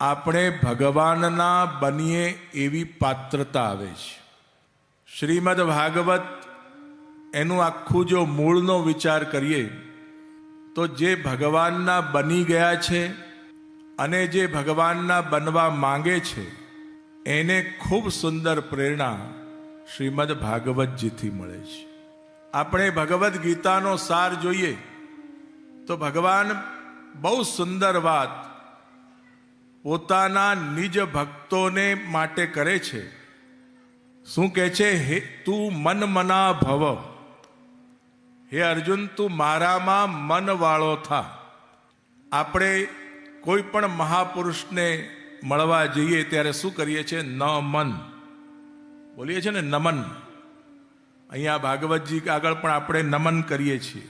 આપણે ભગવાનના બનીએ એવી પાત્રતા આવે છે. શ્રીમદ ભાગવત એનું આખું જો મૂળનો વિચાર કરીએ, તો જે ભગવાનના બની ગયા છે અને જે ભગવાનના બનવા માંગે છે, એને ખૂબ સુંદર પ્રેરણા શ્રીમદ ભાગવતજીથી મળે છે. આપણે ભગવદ્ ગીતાનો સાર જોઈએ, તો ભગવાન બહુ સુંદર વાત પોતાના નિજ ભક્તોને માટે કરે છે. શું કહે છે? હે તું મન મના ભવ. હે અર્જુન, તું મારામાં મનવાળો થા. આપણે કોઈ પણ મહાપુરુષને મળવા જઈએ ત્યારે શું કરીએ છીએ? ન મન. બોલીએ છીએ ને, નમન. અહીંયા ભાગવતજી આગળ પણ આપણે નમન કરીએ છીએ.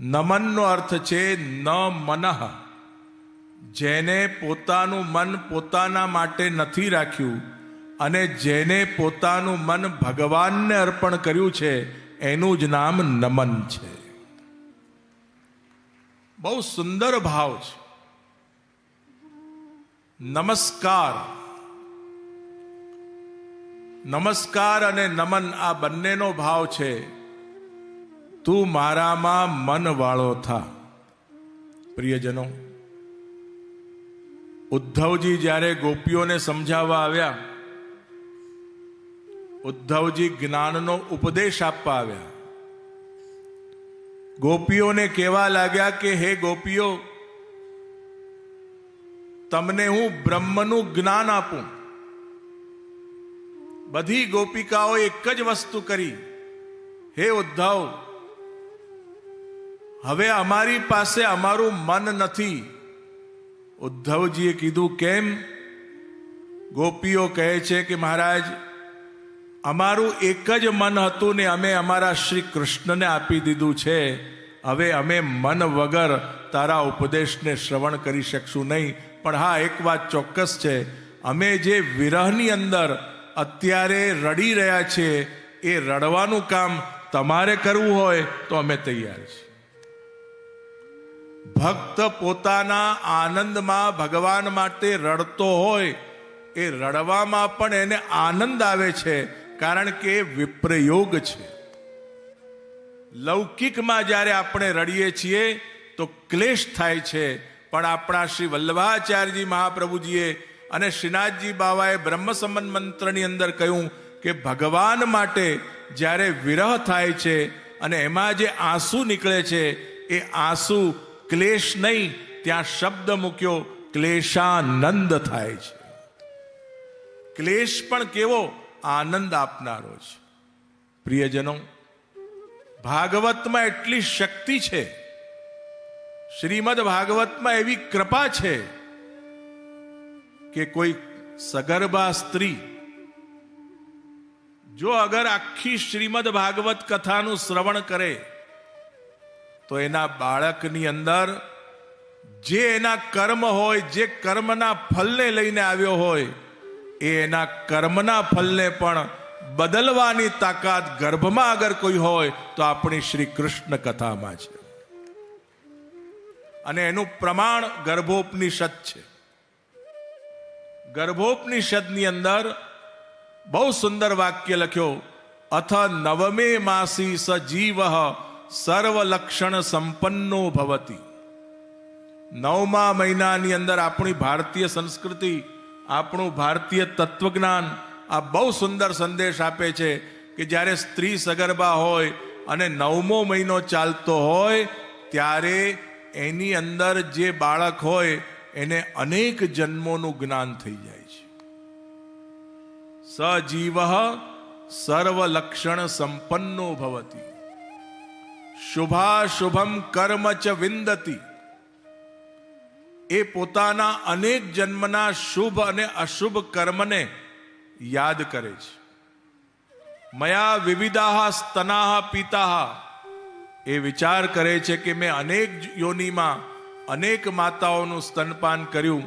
નમનનો અર્થ છે ન મનઃ. જેને પોતાનું મન પોતાના માટે નથી રાખ્યું અને જેને પોતાનું મન ભગવાનને અર્પણ કર્યું છે, એનું જ નામ નમન છે. બહુ સુંદર ભાવ છે. નમસ્કાર. નમસ્કાર અને નમન આ બંનેનો ભાવ છે. તું મારામાં મનવાળો થા. પ્રિયજનો, ઉદ્ધવજી જ્યારે ગોપીઓને સમજાવવા આવ્યા, ઉદ્ધવજી જ્ઞાનનો ઉપદેશ આપવા આવ્યા. ગોપીઓને કહેવા લાગ્યા કે, હે ગોપીઓ, તમને હું બ્રહ્મનું જ્ઞાન આપું. બધી ગોપિકાઓ એક જ વસ્તુ કરી. હે ઉદ્ધવ, હવે અમારી પાસે અમારું મન નથી. ઉદ્ધવજીએ કીધું, કેમ? ગોપીઓ કહે છે કે, મહારાજ, અમારું એક જ મન હતું ને અમે અમારા શ્રી કૃષ્ણને આપી દીધું છે. હવે અમે મન વગર તારા ઉપદેશને શ્રવણ કરી શકશું નહીં. પણ હા, એક વાત ચોક્કસ છે. અમે જે વિરહની અંદર અત્યારે રડી રહ્યા છીએ એ રડવાનું કામ તમારે કરવું હોય તો અમે તૈયાર છીએ. ભક્ત પોતાના આનંદમાં ભગવાન માટે રડતો હોય, એ રડવામાં પણ એને આનંદ આવે છે, કારણ કે વિપ્રયોગ છે. લૌકિકમાં જ્યારે આપણે રડીએ છીએ, તો ક્લેશ થાય છે, પણ આપણા શ્રી વલ્લભાચાર્યજી મહાપ્રભુજીએ અને શ્રીનાથજી બાવાએ બ્રહ્મ સંબંધ મંત્રની અંદર કહ્યું કે ભગવાન માટે જ્યારે વિરહ થાય છે અને એમાં જે આંસુ નીકળે છે, એ આંસુ ક્લેશ નહીં, ત્યાં શબ્દ મૂક્યો, ક્લેશાનંદ થાય છે. ક્લેશ પણ કેવો? આનંદ આપનારો છે. પ્રિયજનો, ભાગવતમાં એટલી શક્તિ છે. શ્રીમદ ભાગવતમાં એવી કૃપા છે કે કોઈ સગર્ભા સ્ત્રી જો અગર આખી શ્રીમદ ભાગવત કથાનું શ્રવણ કરે, તો એના બાળકની અંદર જે એના કર્મ હોય, જે કર્મના ફલને લઈને આવ્યો હોય, એ એના કર્મના ફલને પણ બદલવાની તાકાત ગર્ભમાં અગર કોઈ હોય, તો આપણી શ્રી કૃષ્ણ કથામાં છે. અને એનું પ્રમાણ ગર્ભોપનિષદ છે. ગર્ભોપનિષદની અંદર બહુ સુંદર વાક્ય લખ્યો, અથ નવમે માસી સ જીવ સર્વ સંપન્નો ભવતી. નવમા મહિનાની અંદર આપણી ભારતીય સંસ્કૃતિ, આપણું ભારતીય તત્વજ્ઞાન આ બહુ સુંદર સંદેશ આપે છે કે જ્યારે સ્ત્રી સગર્ભા હોય અને નવમો મહિનો ચાલતો હોય, ત્યારે એની અંદર જે બાળક હોય એને અનેક જન્મોનું જ્ઞાન થઈ જાય છે. સજીવ સર્વલક્ષણ સંપન્નો ભવતી. શુભાશુભમ કર્મ ચ વિંદતી. એ પોતાના અનેક જન્મના શુભ અને અશુભ કર્મને યાદ કરે છે. મયા વિવિધા સ્તનાહ પિતા એ વિચાર કરે છે કે મેં અનેક યોનિમાં અનેક માતાઓનું સ્તનપાન કર્યું.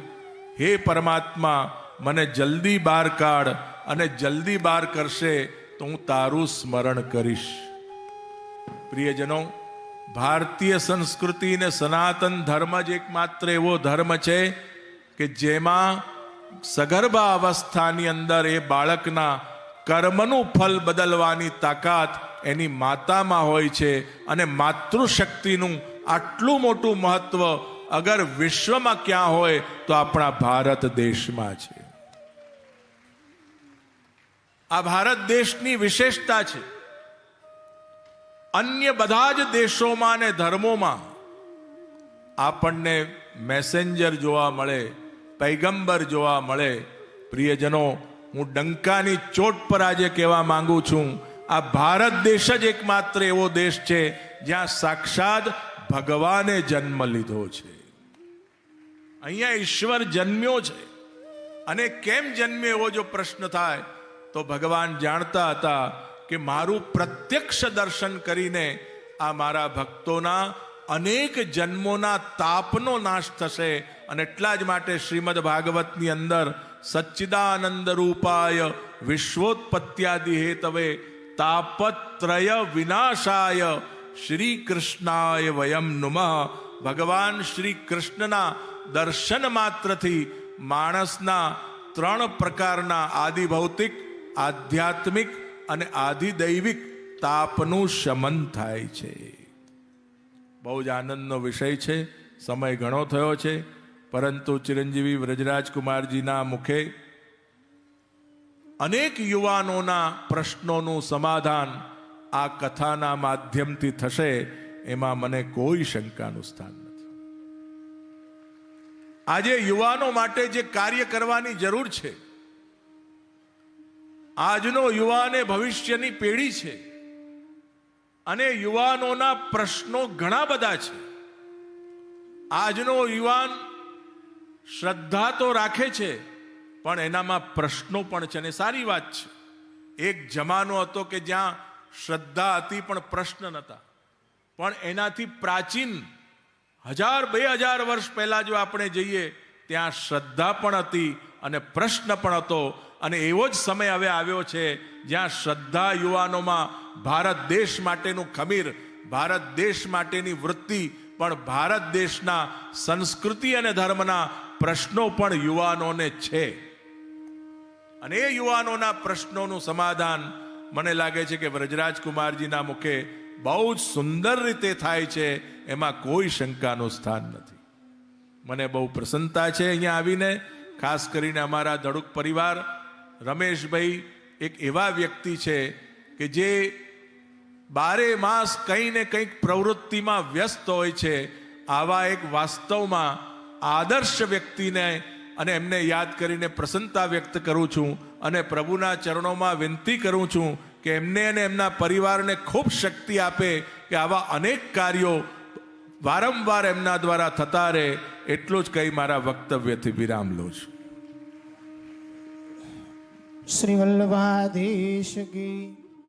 હે પરમાત્મા, મને જલ્દી બહાર કાઢ અને જલ્દી બહાર કરશે તો હું તારું સ્મરણ કરીશ. પ્રિયજનો, ભારતીય સંસ્કૃતિ ને સનાતન ધર્મ જ એકમાત્ર એવો ધર્મ છે કે જેમાં સગર્ભા અવસ્થાની અંદર એ બાળકના કર્મનું ફલ બદલવાની તાકાત એની માતામાં હોય છે અને માતૃશક્તિનું આટલું મોટું મહત્વ અગર વિશ્વમાં ક્યાં હોય તો આપણા ભારત દેશમાં છે. આ ભારત દેશની વિશેષતા છે. અન્ય બધા જ દેશોમાં અને ધર્મોમાં આપણને મેસેન્જર જોવા મળે, પૈગંબર જોવા મળે. પ્રિયજનો, હું ડંકાની ચોટ પર આજે કહેવા માંગુ છું, આ ભારત દેશ જ એકમાત્ર એવો દેશ છે જ્યાં સાક્ષાત ભગવાને જન્મ લીધો છે. અહીંયા ઈશ્વર જન્મ્યો છે. અને કેમ જન્મ્યો એવો જો પ્રશ્ન થાય, તો ભગવાન જાણતા હતા કે મારું પ્રત્યક્ષ દર્શન કરીને આ મારા ભક્તોના અનેક જન્મોના તાપનો નાશ થશે અને એટલા જ માટે શ્રીમદ ભાગવતની અંદર સચ્ચિદાનંદ રૂપાય વિશ્વોત્પત્યાદિ હેતવે તાપત્રય વિનાશાય શ્રી કૃષ્ણાય વયમ નુમઃ. ભગવાન શ્રી કૃષ્ણના દર્શન માત્રથી માણસના ત્રણ પ્રકારના આદિ ભૌતિક આધ્યાત્મિક અને આધિદૈવિક તાપનું શમન થાય છે. બહુ જ આનંદનો વિષય છે, સમય ઘણો થયો છે, પરંતુ ચિરંજીવી વ્રજરાજકુમારજીના મુખે અનેક યુવાનોના પ્રશ્નોનું સમાધાન આ કથાના માધ્યમથી થશે, એમાં મને કોઈ શંકાનું સ્થાન આજે યુવાનો માટે જે કાર્ય કરવાની જરૂર છે, આજનો યુવાન એ ભવિષ્યની પેઢી છે, અને યુવાનોના પ્રશ્નો ઘણા બધા છે. આજનો યુવાન શ્રદ્ધા તો રાખે છે, પણ એનામાં પ્રશ્નો પણ છે અને સારી વાત છે. એક જમાનો હતો કે જ્યાં શ્રદ્ધા હતી પણ પ્રશ્ન નહોતા. પણ એનાથી પ્રાચીન હજાર, બે હજાર વર્ષ પહેલા જો આપણે જઈએ, ત્યાં શ્રદ્ધા પણ હતી અને પ્રશ્ન પણ હતો. અને એવો જ સમય હવે આવ્યો છે જ્યાં શ્રદ્ધા યુવાનોમાં ભારત દેશ માટેનું ખમીર, ભારત દેશ માટેની વૃત્તિ, પણ ભારત દેશના સંસ્કૃતિ અને ધર્મના પ્રશ્નો પણ યુવાનોને છે. અને એ યુવાનોના પ્રશ્નોનું સમાધાન મને લાગે છે કે વ્રજરાજ કુમારજીના મુખે બહુ જ સુંદર રીતે થાય છે, એમાં કોઈ શંકાનું સ્થાન નથી. મને બહુ પ્રસન્નતા છે અહીંયા આવીને, ખાસ કરીને અમારા ધડુક પરિવાર, રમેશભાઈ એક એવા વ્યક્તિ છે કે જે બારે માસ કંઈ ને કંઈક પ્રવૃત્તિમાં વ્યસ્ત હોય છે, આવા એક વાસ્તવમાં આદર્શ વ્યક્તિને અને એમને યાદ કરીને પ્રસન્નતા વ્યક્ત કરું છું અને પ્રભુના ચરણોમાં વિનંતી કરું છું કે એમને અને એમના પરિવારને ખૂબ શક્તિ આપે કે આવા અનેક કાર્યો વારંવાર એમના દ્વારા થતા રહે, એટલું જ કહી મારા વક્તવ્યથી વિરામ લઉં છું. શ્રી વલ્લભાધીશ કી